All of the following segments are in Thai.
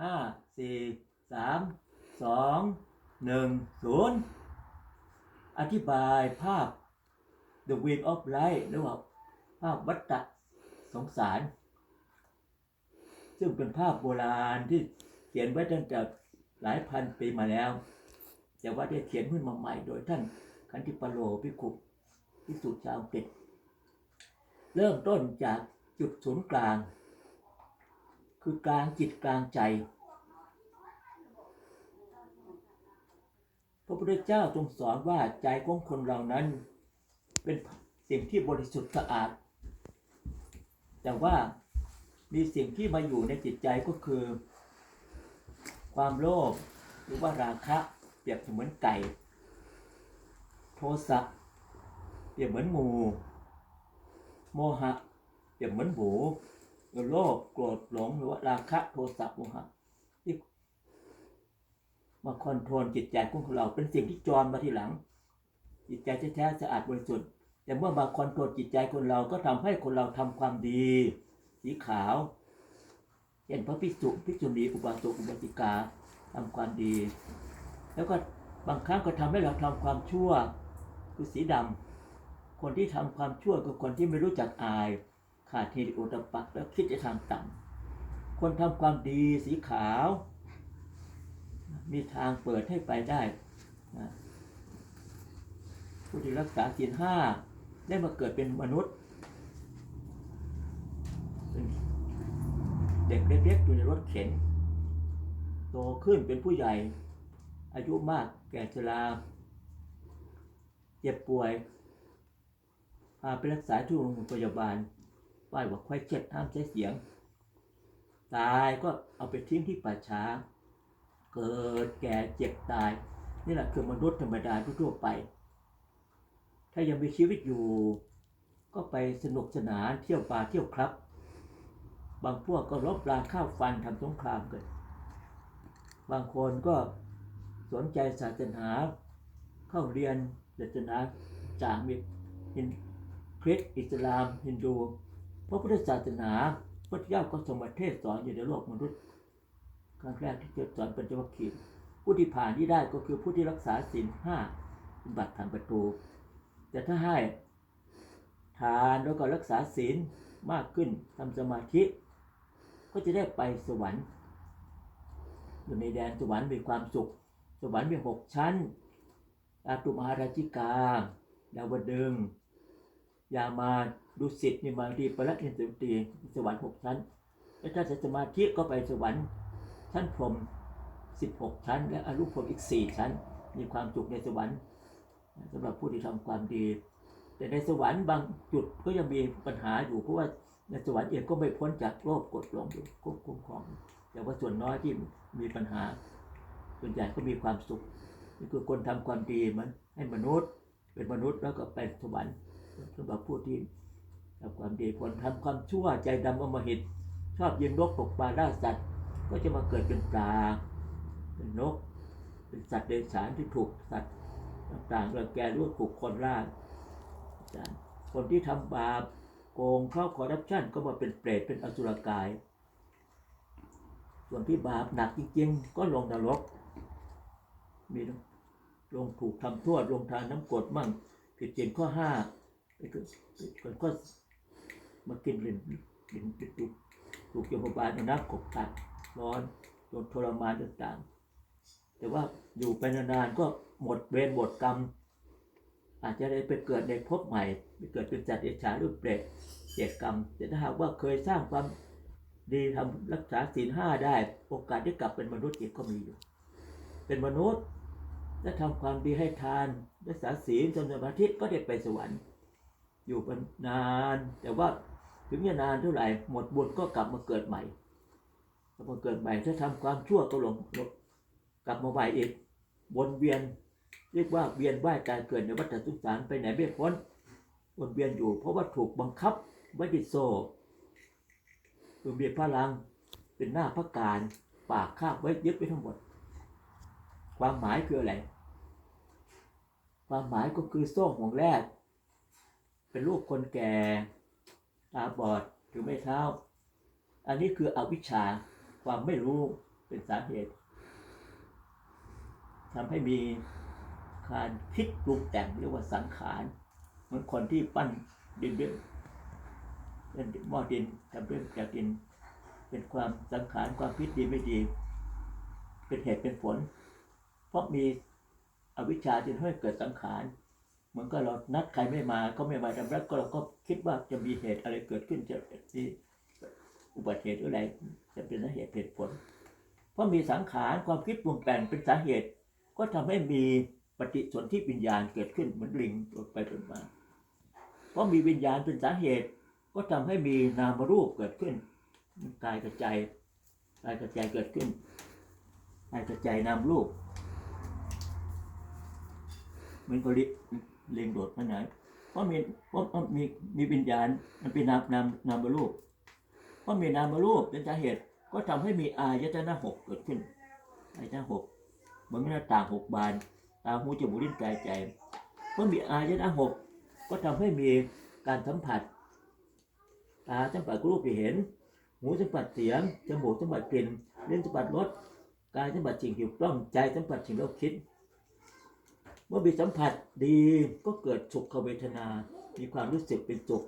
ห้าสี่สามสองหนึ่งศูนย์อธิบายภาพ The Wheel of Life หรือว่าภาพวัฏฏะสงสาร ซึ่งเป็นภาพโบราณที่เขียนไว้ตั้งแต่หลายพันปีมาแล้ว แต่ว่าได้เขียนขึ้นมาใหม่โดยท่านคันธิปโลพิคุปพิสุชาวอังกฤษเริ่มต้นจากจุดศูนย์กลาง คือกลางจิตกลางใจ พระพุทธเจ้าทรงสอนว่าใจของคนเรานั้น เป็นสิ่งที่บริสุทธิ์สะอาด แต่ว่ามีสิ่งที่มาอยู่ในจิตใจก็คือ ความโลภหรือว่าราคะเปรียบเสมือนไก่ โทสะเปรียบเหมือนหมู โมหะเปรียบเหมือนหมู โลภโกรธหลงหรือว่าราคะโทสะโมหะที่มาคอนโทรลจิตใจของเรา เป็นสิ่งที่จรมาทีหลัง จิตใจแท้ๆสะอาดบริสุทธิ์แต่เมื่อมาคอนโทรลจิตใจคนเราก็ทำให้คนเราทำความดี สีขาวเช่นพระภิกษุภิกษุณีอุบาสกอุบาสิกาทำความดี แล้วก็บางครั้งก็ทำให้เราทำความชั่วคือสีดำคนที่ทำความชั่วก็คนที่ไม่รู้จักอาย ขาดเทริโอตปะแล้วคิดจะทำต่ำคนทำความดีสีขาว มีทางเปิดให้ไปได้ผู้ที่รักษาศีลห้าได้มาเกิดเป็นมนุษย์เด็กเล็กๆอยู่ในรถเข็น โตขึ้นเป็นผู้ใหญ่ อายุมากแก่ชราเจ็บป่วยพาไปรักษาที่โรงพยาบาล ไหว้ว่าควายเช็ดห้ามใช้เสียง ตายก็เอาไปทิ้งที่ป่าช้า เกิดแก่เจ็บตาย นี่แหละคือมนุษย์ธรรมดาทั่วไป ถ้ายังมีชีวิตอยู่ ก็ไปสนุกสนานเที่ยวป่าเที่ยวครับ บางพวกก็ลบราข้าวฟันทำสงครามกัน บางคนก็สนใจศาสนาเข้าเรียนศาสนาจากมีฮินคริสต์อิสลามฮินดู พระพุทธศาสนาพระเจ้าก็ทรงมาเทศสอนอยู่ในโลกมนุษย์ครั้งแรกที่เทศสอนเป็นจวัคคีผู้ที่ผ่านที่ได้ก็คือผู้ที่รักษาศีลห้าป็นบัตรทางประตู แต่ถ้าให้ทานแล้วก็รักษาศีลมากขึ้นทำสมาธิ ก็จะได้ไปสวรรค์ อยู่ในแดนสวรรค์มีความสุข สวรรค์มีหกชั้นอาตุมหาราชิกา ดาวดึง ยามา ดุสิตนิมารีปรัตนิสุตีสวรรค์หกชั้น แล้วถ้าจะสมาธิก็ไปสวรรค์ชั้นพรหม16ชั้น และอรูปพรมอีก4ชั้น มีความสุขในสวรรค์สำหรับผู้ที่ทำความดี แต่ในสวรรค์บางจุดก็ยังมีปัญหาอยู่เพราะว่าในสวรรค์เองก็ไม่พ้นจากโลภกดหลงอยู่ควบคุมของแต่ว่าส่วนน้อยที่มีปัญหา ส่วนใหญ่ก็มีความสุขนี่คือคนทำความดีมันให้มนุษย์ เป็นมนุษย์แล้วก็เป็นสวรรค์สำหรับผู้ที่ ทำความดีคนทำความชั่วใจดำอมหิต ชอบยิงนกตกปลาล่าสัตว์ ก็จะมาเกิดเป็นปลา เป็นนก เป็นสัตว์เดรัจฉานที่ถูกสัตว์ต่างๆรังแกหรือว่าถูกคนล่ายคนที่ทำบาปโกงเข้าคอร์รัปชันก็มาเป็นเปรตเป็นอสุรกาย ส่วนที่บาปหนักจริงๆ ก็ลงนรกมีลงถูกทำโทษลงทานน้ำกรดมั่งผิดเกณฑ์ข้อห้าไปเกิดคนก็ มากินลินลินติดตุกถูกโยมบาลอนักกบตัดร้อนโดนทรมานต่างๆ แต่ว่าอยู่ไปนานๆก็หมดเวรหมดกรรม อาจจะได้ไปเกิดในภพใหม่ไปเกิดเป็นจัตเดรัจฉาหรือเปรตเจตกรรม แต่ถ้าหากว่าเคยสร้างความดีทำรักษาศีลห้าได้ โอกาสได้กลับเป็นมนุษย์อีกก็มีอยู่ เป็นมนุษย์และทำความดีให้ทานรักษาศีลจนสมาธิก็ได้ไปสวรรค์ อยู่เป็นนานแต่ว่า ถึงจะนานเท่าไหร่หมดบุญก็กลับมาเกิดใหม่กลับมาเกิดใหม่ถ้าทำความชั่วก็ลงลงกลับมาไหวอีกวนเวียน เรียกว่าเวียนว่ายตายเกิดในวัฏสงสารไปไหนไม่พ้นวนเวียนอยู่ เพราะว่าถูกบังคับว้ติดโซ่คือมีพลังเป็นหน้าพระการปากคาบไว้ยึดไว้ทั้งหมด ความหมายคืออะไร ความหมายก็คือโซ่ห่วงแรก เป็นลูกคนแก่ ตาบอดหรือไม่เท้า อันนี้คืออวิชชาความไม่รู้เป็นสาเหตุทำให้มีการคิดปรุงแต่งเรียกว่าสังขารเหมือนคนที่ปั้นดินด้วยเป็นหม้อดินทำด้วยจากดิน เป็นความสังขารความคิดดีไม่ดี เป็นเหตุเป็นผล เพราะมีอวิชชาจึงให้เกิดสังขาร เหมือนก็เรานัดใครไม่มาก็ไม่มาทำรักก็เราก็คิดว่าจะมีเหตุอะไรเกิดขึ้นจะมีอุบัติเหตุหรืออะไรจะเป็นสาเหตุเหตุผล เพราะมีสังขารความคิดปรุงแต่งเป็นสาเหตุ ก็ทำให้มีปฏิสนธิวิญญาณเกิดขึ้นเหมือนลิงออกไปเป็นมา เพราะมีวิญญาณเป็นสาเหตุ ก็ทำให้มีนามรูปเกิดขึ้นกายกระจายกายกระจายเกิดขึ้นกายกระจายนามรูปเหมันก็ลิ เลียงโดดมาไหนเพราะมีเพราะมีมีวิญญาณมันเป็นนามนามนามรูปเพราะมีนามรูปเป็นสาเหตุก็ทำให้มีอายตนะหกเกิดขึ้นอายตนะหกเหมือนหน้าต่างหกบาน ตาหูจมูกลิ้นกายใจ เพราะมีอายตนะหกก็ทำให้มีการสัมผัส ตาสัมผัสรูปที่เห็น หูสัมผัสเสียงจมูกสัมผัสกลิ่นเลิ้นสัมผัสรสกายสัมผัสสิ่งถูกต้องใจสัมผัสสิ่งเราคิด มื่อมีสัมผัสดีก็เกิดสุขเวทนา มีความรู้สึกเป็นสุข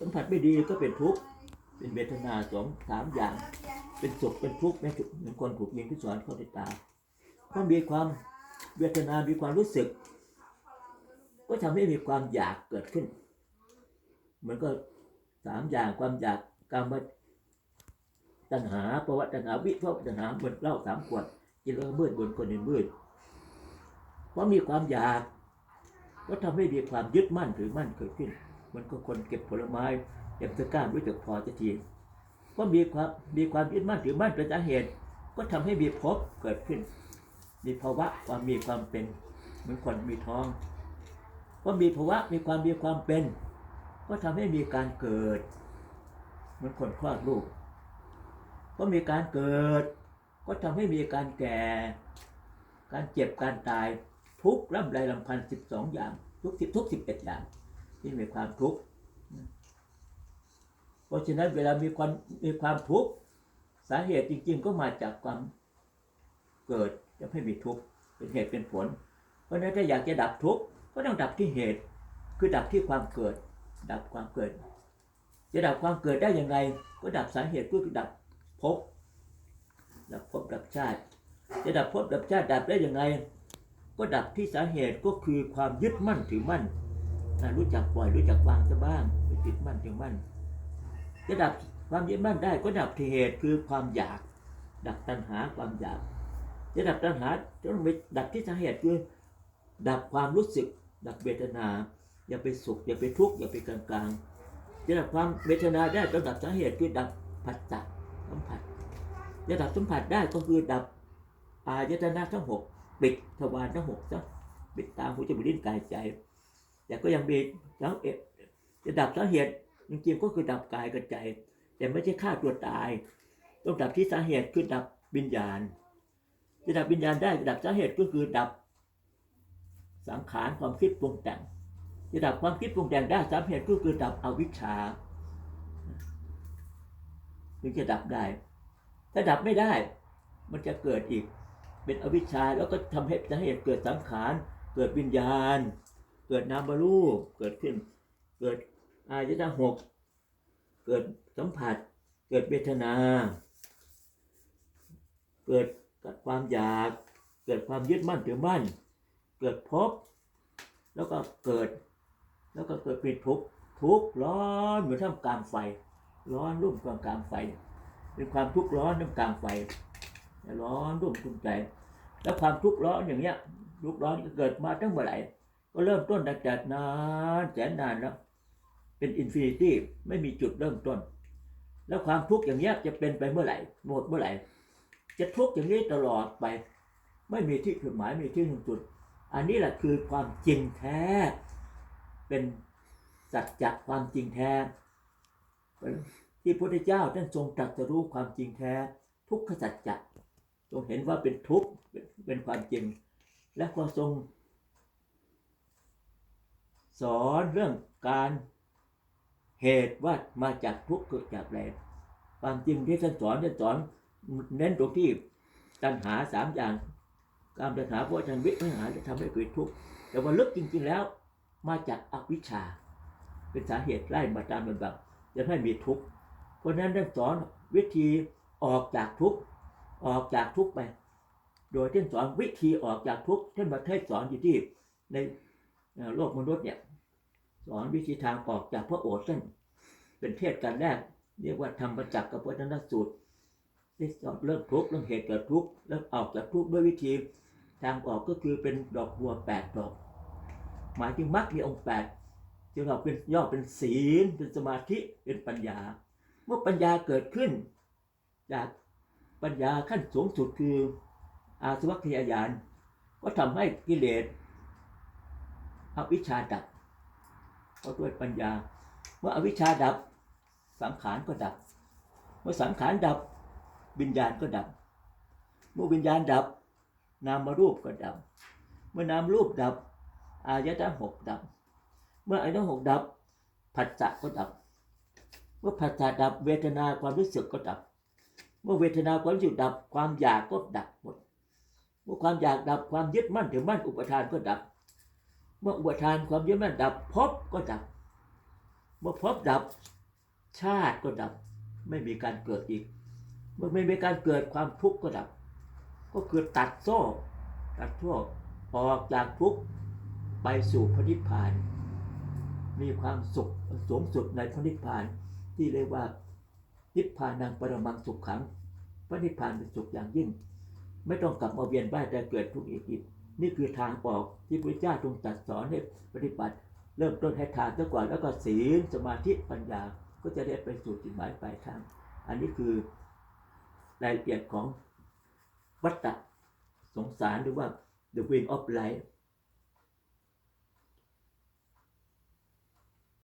สัมผัสไม่ดีก็เป็นทุกข์ เป็นเวทนาสองสามอย่าง เป็นสุขเป็นทุกข์แม้ถูกเหมือนคนถูกยิงที่สอนเข้าในตาเพราะมีความเวทนา มีความรู้สึก ก็ทำให้มีความอยากเกิดขึ้น เหมือนก็สามอย่างความอยากกามตัณหาภาวะตัณหาวิภาวะตัณหาเหมือนเหล้าสามขวดกินแล้วมืดบนคนอื่นมืดเพราะมีความอยาก ก็ทำให้มีความยึดมั่นถือมั่นเกิดขึ้น มันก็คนเก็บผลไม้เก็บตะกร้ารู้จักพอจะทีก็มีความมีความยึดมั่นถือมั่นเป็นสาเหตุ ก็ทำให้มีภพเกิดขึ้น มีภาวะความมีความเป็น เหมือนคนมีท้องเพราะมีภาวะมีความมีความเป็น ก็ทำให้มีการเกิด เหมือนคนคลอดลูก ก็มีการเกิด ก็ทำให้มีการแก่ การเจ็บการตาย ทุกข์ร่ำไรลำพันสิบสองอย่าง ทุกสิบทุกสิบเอ็ดอย่าง ที่มีความทุกข์เพราะฉะนั้นเวลามีความมีความทุกข์สาเหตุจริง ๆ ก็มาจากความเกิดจะให้มีทุกข์เป็นเหตุเป็นผล เพราะฉะนั้นถ้าอยากจะดับทุกข์ก็ต้องดับที่เหตุ คือดับที่ความเกิด ดับความเกิด จะดับความเกิดได้ยังไงก็ดับสาเหตุก็คือดับภพดับภพดับชาติ จะดับภพดับชาติดับได้ยังไง ก็ดับที่สาเหตุก็คือความยึดมั่นถือมั่นอะรู้จักปล่อยรู้จักวางซะบ้างไม่ติดมั่นถือมั่นจะดับความยึดมั่นได้ก็ดับที่เหตุคือความอยาก ดับตัณหาความอยาก จะดับตัณหาต้องไปดับที่สาเหตุคือ ดับความรู้สึก ดับเวทนา อย่าไปสุขอย่าไปทุกข์อย่าไปกลางๆจะดับความเวทนาได้ต้องดับสาเหตุคือดับผัสสะสัมผัสจะดับสัมผัสได้ก็คือดับอายตนะทั้งหก ปิดทวารทั้งหกซะปิดตาหูจมูกลิ้นกายใจ แต่ก็ยังมีแล้วเอะจะดับสาเหตุจริงๆก็คือดับกายกับใจ แต่ไม่ใช่ฆ่าตัวตาย ต้องดับที่สาเหตุคือดับวิญญาณ จะดับวิญญาณได้ดับสาเหตุก็คือดับสังขารความคิดปรุงแต่ง จะดับความคิดปรุงแต่งได้สาเหตุก็คือดับอวิชชาถึงจะดับได้ ถ้าดับไม่ได้ มันจะเกิดอีก เป็นอวิชชาแล้วก็ทำให้สาเหตุเกิดสังขาร เกิดวิญญาณ เกิดนามรูปเกิดขึ้น เกิดอายตนะหกเกิดสัมผัส เกิดเวทนา เกิดความอยาก เกิดความยึดมั่นถือมั่น เกิดภพแล้วก็เกิด แล้วก็เกิดเป็นทุกข์ทุกข์ร้อนเหมือนท่ามกลางไฟ ร้อนรุ่มกลางกลางไฟ เป็นความทุกข์ร้อนท่ามกลางไฟ ร้อนรุ่มกลุ่มใจ แล้วความทุกข์ร้อนอย่างเงี้ยทุกข์ร้อนก็เกิดมาตั้งเมื่อไหร่ก็เริ่มต้นตั้งแต่นานแสนนานแล้วเป็นอินฟินิตี้ไม่มีจุดเริ่มต้น แล้วความทุกข์อย่างเงี้ยจะเป็นไปเมื่อไหร่หมดเมื่อไหร่ จะทุกข์อย่างนี้ตลอดไป ไม่มีที่จุดหมายไม่มีที่ถึงจุด อันนี้แหละคือความจริงแท้ เป็นสัจจะความจริงแท้ที่พระพุทธเจ้าท่านทรงตรัสรู้ความจริงแท้ ทุกขสัจจะ ทรงเห็นว่าเป็นทุกข์เป็นความจริง และก็ทรง สอนเรื่องการเหตุว่ามาจากทุกข์เกิดจากอะไรความจริงที่ท่านสอนท่านสอนเน้นตรงที่ตัณหาสามอย่างการตัณหาเพราะตัณวิตัณหาจะทำให้เกิดทุกข์แต่ว่าลึกจริง ๆแล้ว มาจากอวิชชา เป็นสาเหตุไล่มาตามลำดับจะให้มีทุกข์เพราะนั้นได้สอนวิธีออกจากทุกข์ ออกจากทุกไป โดยที่สอนวิธีออกจากทุกท่านมาเทศสอนอยู่ที่ในโลกมนุษย์เนี่ยสอนวิธีทางออกจากพระโอษฐ์ท่านเป็นเทศกันแรก เรียกว่าธรรมจักรกับวัฒนสูตรที่สอนเรื่องทุกข์เรื่องเหตุเกิดทุกข์แล้วออกจากทุกข์ด้วยวิธีทางออกก็คือเป็นดอกบัวแปดดอก หมายถึงมรรคมีองค์แปดที่เราเป็นย่อเป็นศีลเป็นสมาธิเป็นปัญญา เมื่อปัญญาเกิดขึ้น จาก ปัญญาขั้นสูงสุดคืออาสวัคยายานก็ทำให้กิเลสอวิชชาดับเพราะด้วยปัญญา เมื่ออวิชชาดับสังขารก็ดับ เมื่อสังขารดับวิญญาณก็ดับ เมื่อวิญญาณดับ นามรูปก็ดับ เมื่อนามรูปดับ อายตนะหกดับ เมื่ออายตนะหกดับผัสสะก็ดับ เมื่อผัสสะดับเวทนาความรู้สึกก็ดับ เมื่อเวทนาความรู้สึกดับความอยากก็ดับหมด เมื่อความอยากดับความยึดมั่นถือมั่นอุปทานก็ดับ เมื่ออุปทานความยึดมั่นดับภพก็ดับ เมื่อภพดับชาติก็ดับ ไม่มีการเกิดอีก เมื่อไม่มีการเกิดความทุกข์ก็ดับ ก็คือตัดโซ่ ตัดโซ่ออกจากทุกข์ไปสู่พระนิพพาน มีความสุขสูงสุดในพระนิพพานที่เรียกว่า นิพพานังปรมังสุขขัง พระนิพพานเป็นสุขอย่างยิ่ง ไม่ต้องกลับมาเวียนว่ายแต่เกิดทุกข์อีกอีกนี่คือทางออกที่พระเจ้าทรงตรัสสอนให้ปฏิบัติ เริ่มต้นให้ทานซะก่อนแล้วก็ศีลสมาธิปัญญาก็จะได้ไปสู่จุดหมายปลายทาง อันนี้คือรายละเอียดของวัฏฏะสงสารหรือว่า the wing of life